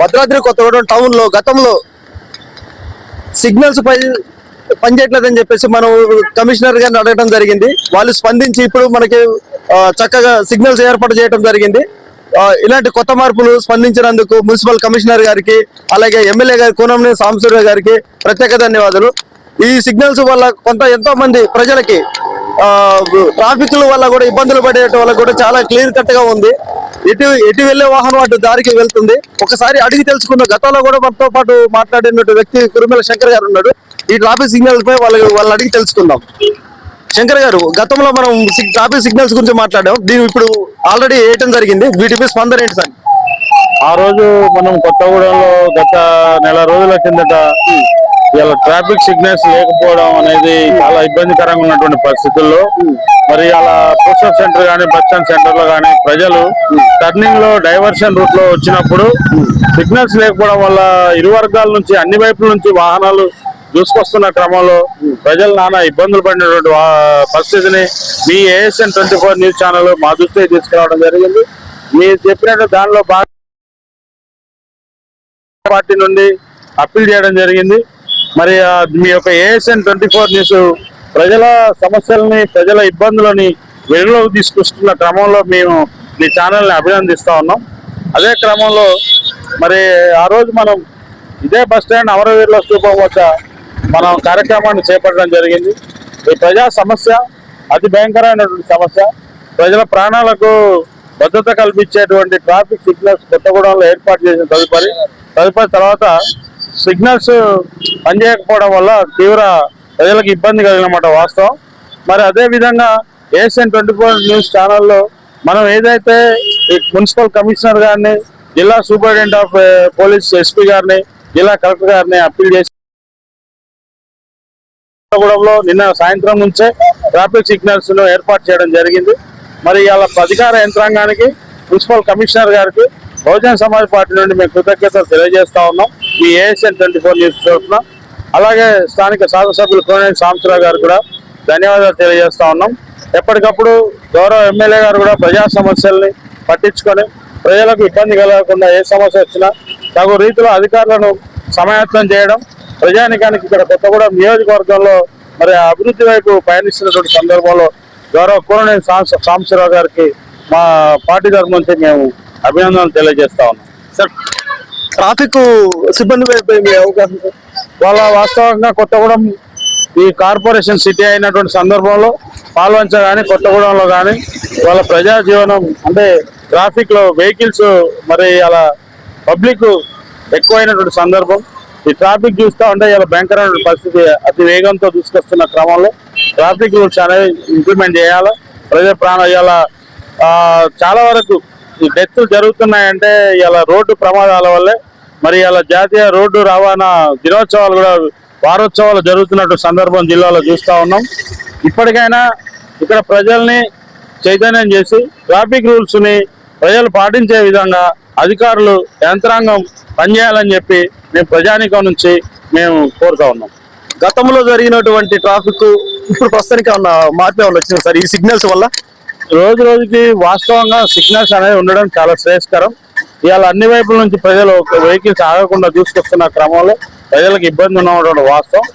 భద్రాద్రి కొత్తగూడెం టౌన్లో గతంలో సిగ్నల్స్ పై పనిచేయట్లేదని చెప్పేసి మనం కమిషనర్ గారిని అడగడం జరిగింది. వాళ్ళు స్పందించి ఇప్పుడు మనకి చక్కగా సిగ్నల్స్ ఏర్పాటు చేయడం జరిగింది. ఇలాంటి కొత్త మార్పులు స్పందించినందుకు మున్సిపల్ కమిషనర్ గారికి అలాగే ఎమ్మెల్యే గారి కూనంనే సాంబశివరావు గారికి ప్రత్యేక ధన్యవాదాలు. ఈ సిగ్నల్స్ వల్ల కొంత ఎంతో మంది ప్రజలకి ట్రాఫిక్ వల్ల కూడా ఇబ్బందులు పడే వల్ల కూడా చాలా క్లియర్ కట్గా ఉంది. ఎటు ఎటు వెళ్ళే వాహనం అటు దారికి వెళ్తుంది. ఒకసారి అడిగి తెలుసుకున్న గతంలో కూడా మనతో పాటు మాట్లాడినట్టు వ్యక్తి కురుమల శంకర్ గారు ఉన్నాడు. ఈ ట్రాఫిక్ సిగ్నల్స్ పై వాళ్ళు వాళ్ళు అడిగి తెలుసుకుందాం. శంకర్ గారు గతంలో మనం ట్రాఫిక్ సిగ్నల్స్ గురించి మాట్లాడాం. దీని ఇప్పుడు ఆల్రెడీ వేయటం జరిగింది. వీటిపై స్పందన ఏంటి సార్? ఆ రోజు మనం కొత్తగూడెంలో గత నెల రోజుల కిందట ఇలా ట్రాఫిక్ సిగ్నల్స్ లేకపోవడం అనేది చాలా ఇబ్బందికరంగా ఉన్నటువంటి పరిస్థితుల్లో మరి అలా పోస్టల్ సెంటర్ కానీ బస్ స్టాండ్ సెంటర్లో కానీ ప్రజలు టర్నింగ్లో డైవర్షన్ రూట్లో వచ్చినప్పుడు సిగ్నల్స్ లేకపోవడం వల్ల ఇరు వర్గాల నుంచి అన్ని వైపుల నుంచి వాహనాలు దూసుకొస్తున్న క్రమంలో ప్రజలు నానా ఇబ్బందులు పడినటువంటి పరిస్థితిని మీ ASN twenty four news channel మా దృష్టికి తీసుకురావడం జరిగింది. మీరు చెప్పినట్టు దానిలో పార్టీ నుండి అప్పీల్ చేయడం జరిగింది. మరి మీ యొక్క ఏఎస్ఎన్ ట్వంటీ ఫోర్ న్యూస్ ప్రజల సమస్యలని ప్రజల ఇబ్బందులని వెలుగులోకి తీసుకొస్తున్న క్రమంలో మేము మీ ఛానల్ని అభినందిస్తూ ఉన్నాం. అదే క్రమంలో మరి ఆ రోజు మనం ఇదే బస్ స్టాండ్ అమరవీరుల స్థూపం వద్ద మనం కార్యక్రమాన్ని చేపట్టడం జరిగింది. ఈ ప్రజా సమస్య అతి భయంకరమైనటువంటి సమస్య ప్రజల ప్రాణాలకు భద్రత కల్పించేటువంటి ట్రాఫిక్ సిగ్నల్స్ కొత్తగూడెంలో ఏర్పాటు చేసిన తదుపరి తదుపరి తర్వాత సిగ్నల్స్ పనిచేయకపోవడం వల్ల తీవ్ర ప్రజలకు ఇబ్బంది కలిగినమాట వాస్తవం. మరి అదే విధంగా ఏషియన్ ట్వంటీ ఫోర్ న్యూస్ ఛానల్లో మనం ఏదైతే మున్సిపల్ కమిషనర్ గారిని జిల్లా సూపరింటెండెంట్ ఆఫ్ పోలీస్ ఎస్పీ గారిని జిల్లా కలెక్టర్ గారిని అప్పీల్ చేసి గూడెంలో నిన్న సాయంత్రం నుంచే ట్రాఫిక్ సిగ్నల్స్ను ఏర్పాటు చేయడం జరిగింది. మరి ఇవాళ అధికార యంత్రాంగానికి మున్సిపల్ కమిషనర్ గారికి బహుజన సమాజ్ పార్టీ నుండి మేము కృతజ్ఞతలు తెలియజేస్తా ఉన్నాం. ఈ ఏఎస్ఎన్ ట్వంటీ ఫోర్ న్యూస్ తరఫున అలాగే స్థానిక శాసనసభ్యులు కోనేని సాంబశివరావు గారు కూడా ధన్యవాదాలు తెలియజేస్తా ఉన్నాం ఎప్పటికప్పుడు గౌరవ ఎమ్మెల్యే గారు కూడా ప్రజా సమస్యల్ని పట్టించుకొని ప్రజలకు ఇబ్బంది కలగకుండా ఏ సమస్య వచ్చినా తగు రీతిలో అధికారులను సమాయత్తం చేయడం ప్రజానికానికి ఇక్కడ కొత్తగూడెం నియోజకవర్గంలో మరి అభివృద్ధి వైపు పయనిస్తున్నటువంటి సందర్భంలో గౌరవ కూరనేని సాంబశివరావు గారికి మా పార్టీ తరఫు నుంచి మేము అభినందనలు తెలియజేస్తా ఉన్నాం సార్ ట్రాఫిక్ సిబ్బంది వైపు మీ అవగాహన సార్? వాళ్ళ వాస్తవంగా కొత్తగూడెం ఈ కార్పొరేషన్ సిటీ అయినటువంటి సందర్భంలో పాల్వంచ కానీ కొత్తగూడెంలో కానీ వాళ్ళ ప్రజా జీవనం అంటే ట్రాఫిక్లో వెహికల్స్ మరి అలా పబ్లిక్ ఎక్కువైనటువంటి సందర్భం. ఈ ట్రాఫిక్ చూస్తా ఉంటే ఇలా భయంకరమైన పరిస్థితి అతి వేగంతో తీసుకొస్తున్న క్రమంలో ట్రాఫిక్ రూల్స్ అనేవి ఇంప్లిమెంట్ చేయాలి? ప్రజల ప్రాణ ఇలా చాలా వరకు ఈ డెత్లు జరుగుతున్నాయంటే ఇలా రోడ్డు ప్రమాదాల వల్లే మరి ఇలా జాతీయ రోడ్డు రవాణా దినోత్సవాలు కూడా వారోత్సవాలు జరుగుతున్నట్టు సందర్భం జిల్లాలో చూస్తా ఉన్నాం. ఇప్పటికైనా ఇక్కడ ప్రజల్ని చైతన్యం చేసి ట్రాఫిక్ రూల్స్ని ప్రజలు పాటించే విధంగా అధికారులు యంత్రాంగం పనిచేయాలని చెప్పి మేము ప్రజానికం నుంచి మేము కోరుతా ఉన్నాం. గతంలో జరిగినటువంటి ట్రాఫిక్ ఇప్పుడు ప్రస్తుతానికి ఉన్న మార్పు ఏమైనా వచ్చింది సార్? ఈ సిగ్నల్స్ వల్ల? రోజు రోజుకి వాస్తవంగా సిగ్నల్స్ అనేవి ఉండడం చాలా శ్రేయస్కరం. ఇవాళ అన్ని వైపుల నుంచి ప్రజలు వెహికల్స్ ఆగకుండా చూసుకొస్తున్న క్రమంలో ప్రజలకు ఇబ్బంది ఉన్నటువంటి వాస్తవం.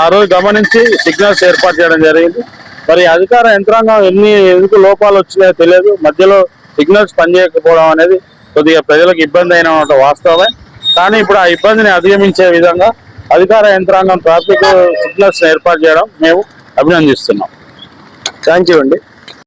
ఆ రోజు గమనించి సిగ్నల్స్ ఏర్పాటు చేయడం జరిగింది. మరి అధికార యంత్రాంగం ఎన్ని ఎందుకు లోపాలు వచ్చినాయో తెలియదు. మధ్యలో సిగ్నల్స్ పనిచేయకపోవడం అనేది కొద్దిగా ప్రజలకు ఇబ్బంది అయిన వాస్తవమే. కానీ ఇప్పుడు ఆ ఇబ్బందిని అధిగమించే విధంగా అధికార యంత్రాంగం ట్రాఫిక్ సిగ్నల్స్ ఏర్పాటు చేయడం మేము అభినందిస్తున్నాం. థ్యాంక్ యూ అండి.